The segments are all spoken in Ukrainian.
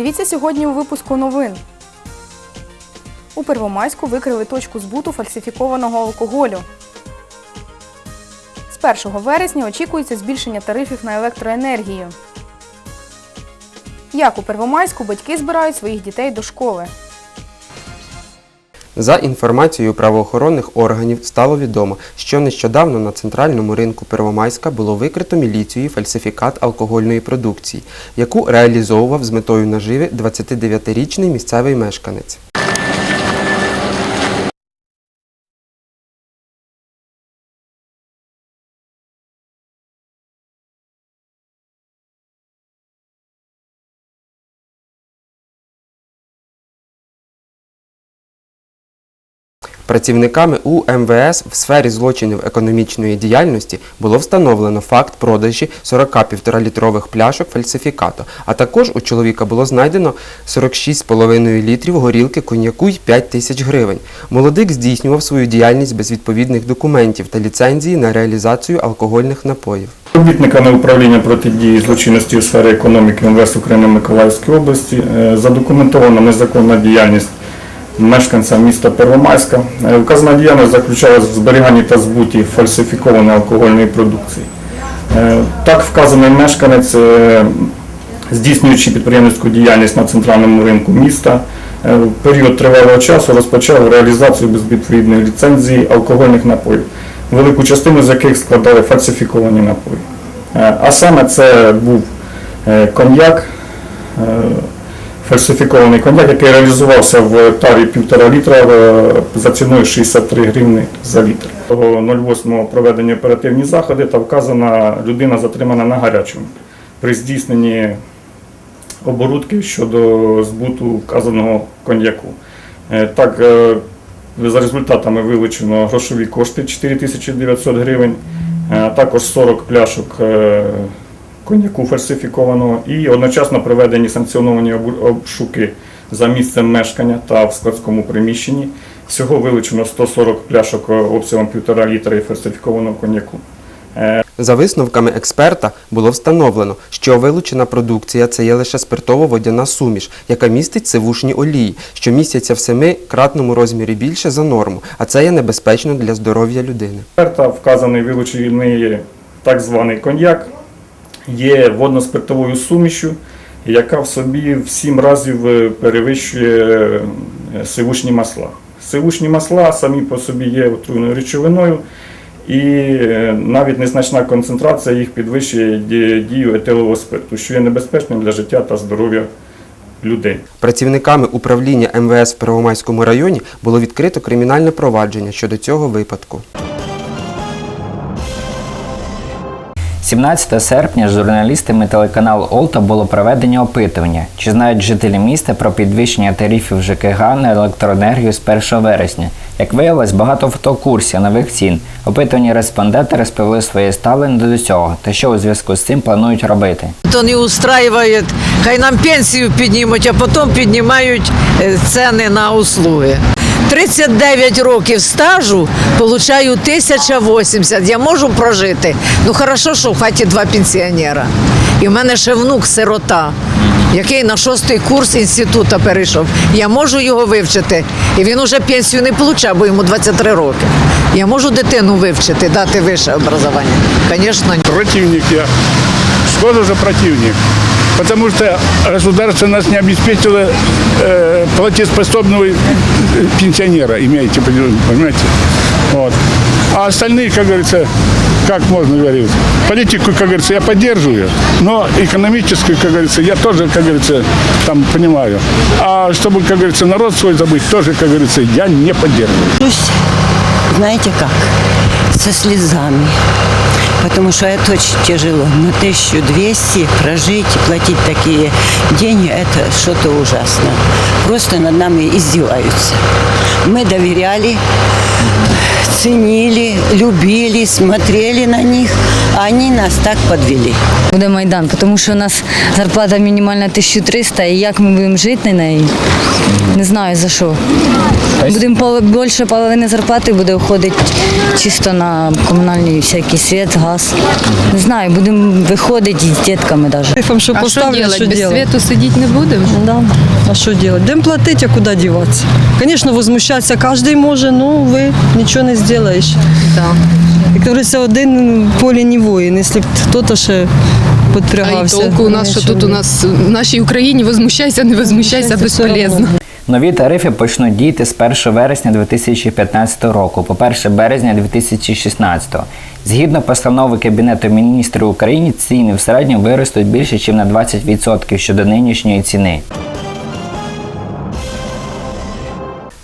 Дивіться сьогодні у випуску новин. У Первомайську викрили точку збуту фальсифікованого алкоголю. З 1 вересня очікується збільшення тарифів на електроенергію. Як у Первомайську батьки збирають своїх дітей до школи. За інформацією правоохоронних органів стало відомо, що нещодавно на центральному ринку Первомайська було викрито міліцією фальсифікат алкогольної продукції, яку реалізовував з метою наживи 29-річний місцевий мешканець. Працівниками УМВС в сфері злочинів економічної діяльності було встановлено факт продажі 40 півторалітрових пляшок фальсифікату, а також у чоловіка було знайдено 46,5 літрів горілки коньяку й 5 тисяч гривень. Молодик здійснював свою діяльність без відповідних документів та ліцензії на реалізацію алкогольних напоїв. Робітниками управління протидії злочинності у сфері економіки МВС України Миколаївської області е, задокументована незаконна діяльність мешканця міста Первомайська. Е, Вказана діяльність заключалась в зберіганні та збуті фальсифікованої алкогольної продукції. Е, Так вказаний мешканець, е, здійснюючи підприємницьку діяльність на центральному ринку міста, в період тривалого часу розпочав реалізацію без відповідної ліцензії алкогольних напоїв, велику частину з яких складали фальсифіковані напої. А саме це був коньяк, фальсифікований коньяк, який реалізувався в тарі 1,5 літра е, за ціною 63 гривни за літр. 08 проведені оперативні заходи та вказана людина затримана на гарячому при здійсненні оборудки щодо збуту вказаного коньяку. Е, Так, е, за результатами вилучено грошові кошти 4900 гривень, а також 40 пляшок коньяку фальсифікованого і одночасно проведені санкціоновані обшуки за місцем мешкання та в складському приміщенні. Всього вилучено 140 пляшок е, обсягом 1,5 літра і фальсифікованого коньяку. За висновками експерта було встановлено, що вилучена продукція це є лише спиртово-водяна суміш, яка містить сивушні олії, що містяться в семикратному розмірі більше за норму, а це є небезпечно для здоров'я людини. Експерта вказаний вилучений так званий коньяк є водно-спиртовою сумішю, яка в собі в сім разів е, перевищує е, сивушні масла. Сивушні масла самі по собі є отруйною речовиною, і е, навіть незначна концентрація їх підвищує дію етилового спирту, що є небезпечним для життя та здоров'я людей. Працівниками управління МВС в Первомайському районі було відкрито кримінальне провадження щодо цього випадку. 17 серпня з журналістами телеканалу Олта було проведення опитування, чи знають жителі міста про підвищення тарифів ЖКГ на електроенергію з 1 вересня. Як виявилось, багато хто курсі нових цін. Опитані респонденти розповіли своє ставлення до цього та що у зв'язку з цим планують робити. То не устраивает, хай нам пенсію піднімуть, а потім піднімають е, ціни на услуги. 39 років стажу, получаю 1080. Я можу прожити. Ну хорошо, що в хаті два пенсіонера. І в мене ще внук сирота, який на шостий курс інституту перейшов. Я можу його вивчити. І він уже пенсію не получав, бо йому 23 роки. Я можу дитину вивчити, дати вище образування. Звісно, ні. противник я. Схожу за противник. Потому что государство нас не обеспечило э, платежеспособного э, пенсионера, имеете, понимаете? Вот. А остальные, как говорится, как можно говорить, политику, как говорится, я поддерживаю, но экономическую, как говорится, я тоже, как говорится, там понимаю. А чтобы, как говорится, народ свой забыть, тоже, как говорится, я не поддерживаю. Отношусь, знаете как, со слезами. Потому что это очень тяжело. На 1200 прожить и платить такие деньги, это что-то ужасное. Просто над нами издеваются. Мы доверяли, ценили, любили, смотрели на них, а они нас так подвели. Буде Майдан, тому що у нас зарплата мінімальна 1300, і як ми будемо жити на неї, не знаю за що. Будемо більше половини зарплати буде входити чисто на комунальний всякий світ, газ. Не знаю, будемо виходити з дітками навіть. Що А что поставлять, делать? що Без свету сидеть не будем? Да. А що делать? Будемо платити, а куди діватися? Звісно, возмущатися кожен може, ну ви нічого не зробиш. Да. Як говориться, один в полі не воїн, якщо б хтось ще А и підпрягався. толку у нас, что тут у нас в нашей Украине возмущайся, не возмущайся, бесполезно. Нові тарифи почнуть діяти з 1 вересня 2015 року по 1 березня 2016. Згідно постанови Кабінету міністрів України, ціни в середньому виростуть більше, ніж на 20% щодо нинішньої ціни.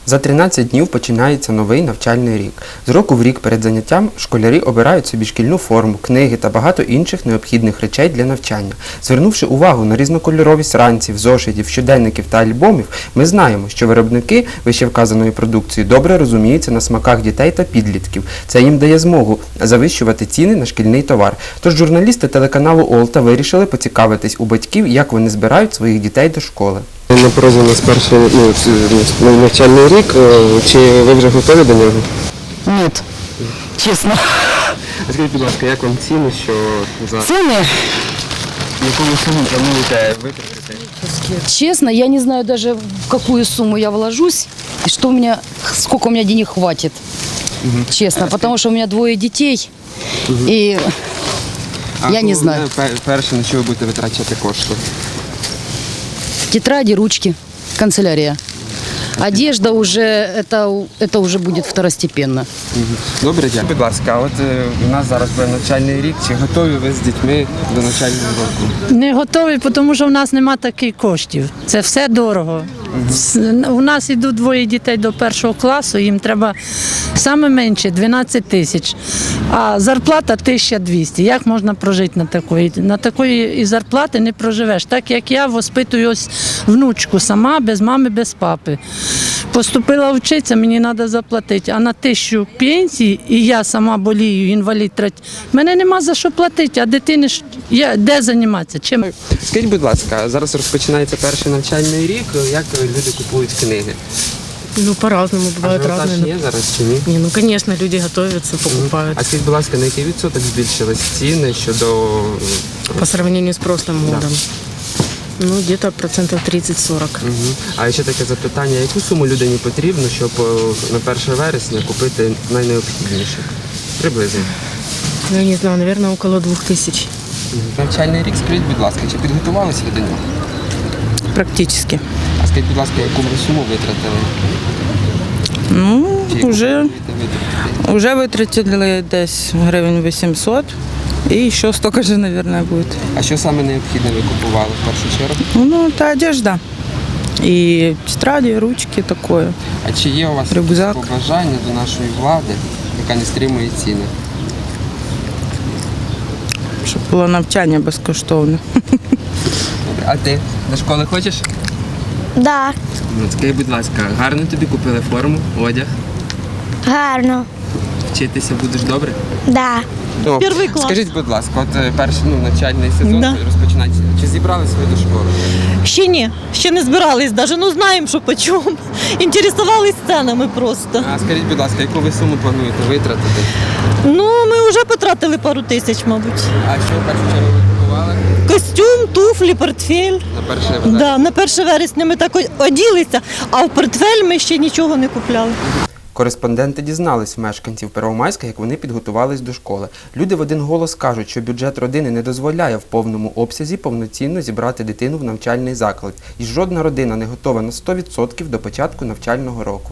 За 13 днів починається новий навчальний рік. З року в рік перед заняттям школярі обирають собі шкільну форму, книги та багато інших необхідних речей для навчання. Звернувши увагу на різнокольоровість ранців, зошитів, щоденників та альбомів, ми знаємо, що виробники вищевказаної продукції добре розуміються на смаках дітей та підлітків. Це їм дає змогу завищувати ціни на шкільний товар. Тож журналісти телеканалу Олта вирішили поцікавитись у батьків, як вони збирають своїх дітей до школи. На порозі у нас перший ну, навчальний рік. Чи ви вже готові до нього? Нет, честно. Скажіть, будь ласка, як вам ціни, що за Цены, яку суму плануєте витратити? честно, я не знаю даже в какую сумму я вложусь и что у меня, сколько у меня денег хватит. Честно, потому что у меня двое детей. И Я не знаю. Перше, на що ви будете витрачати кошти? Тетради, ручки, канцелярия. Одежда уже, это, это уже будет второстепенно. Добре, дякую. Будь ласка, а от е, у нас зараз буде навчальний рік. Чи готові ви з дітьми до навчального року? Не готові, тому що в нас нема таких коштів. Це все дорого. У нас йдуть двоє дітей до першого класу, їм треба саме менше 12 тисяч, а зарплата 1200. Як можна прожити на такої? На такої і зарплати не проживеш. Так як я воспитую ось внучку сама, без мами, без папи. Поступила вчитися, мені треба заплатити. А на тисячу пенсії, і я сама болію, інвалід третій, мене нема за що платити, а дитини ж я, де займатися? Чим? Скажіть, будь ласка, зараз розпочинається перший навчальний рік. Як люди купують книги? Ну, по-разному бывают Ажіотаж разные. є зараз чи ні? Не, ну, конечно, люди готовятся, покупают. А скажіть, будь ласка, на який відсоток збільшились ціни щодо По сравнению с прошлым годом. Ну, где-то процентов 30-40. Мгм. А ще таке запитання, яку суму людині потрібно, щоб е, на 1 вересня купити найнеобхідніше? Приблизно. Ну, я не знаю, наверное, около 2000. Навчальний рік, скажіть, будь ласка, чи підготувалися ви до нього? Практично. А скажіть, будь ласка, яку ви суму витратили? Ну, вже, вже витратили десь гривень 800. І ще столько же, наверное, будет. А що саме необхідне ви купували в першу чергу? Ну, это одежда. И тетради, ручки, такое. А чи є у вас Рюкзак. побажання до нашої влади, яка не стримує ціни? Щоб було навчання безкоштовне. А ти до школи хочеш? Да, Ну, скажи, будь ласка, гарно тобі купили форму, одяг. гарно. Вчитися будеш добре? Да. Ну, Перший клас. Скажіть, будь ласка, от е, перший ну, навчальний сезон Да. розпочинається. Чи зібрали свою до школи? Ще ні, ще не збирались навіть, ну знаємо, що по чому. Інтересувались ценами просто. А скажіть, будь ласка, яку ви суму плануєте витратити? Ну, ми вже потратили пару тисяч, мабуть. А що в першу чергу ви купували Костюм, туфлі, портфель. на перше вересня? Да, на 1 вересня ми так оділися, а в портфель ми ще нічого не купляли. Кореспонденти дізнались мешканців Первомайська, як вони підготувались до школи. Люди в один голос кажуть, що бюджет родини не дозволяє в повному обсязі повноцінно зібрати дитину в навчальний заклад, і жодна родина не готова на 100% до початку навчального року.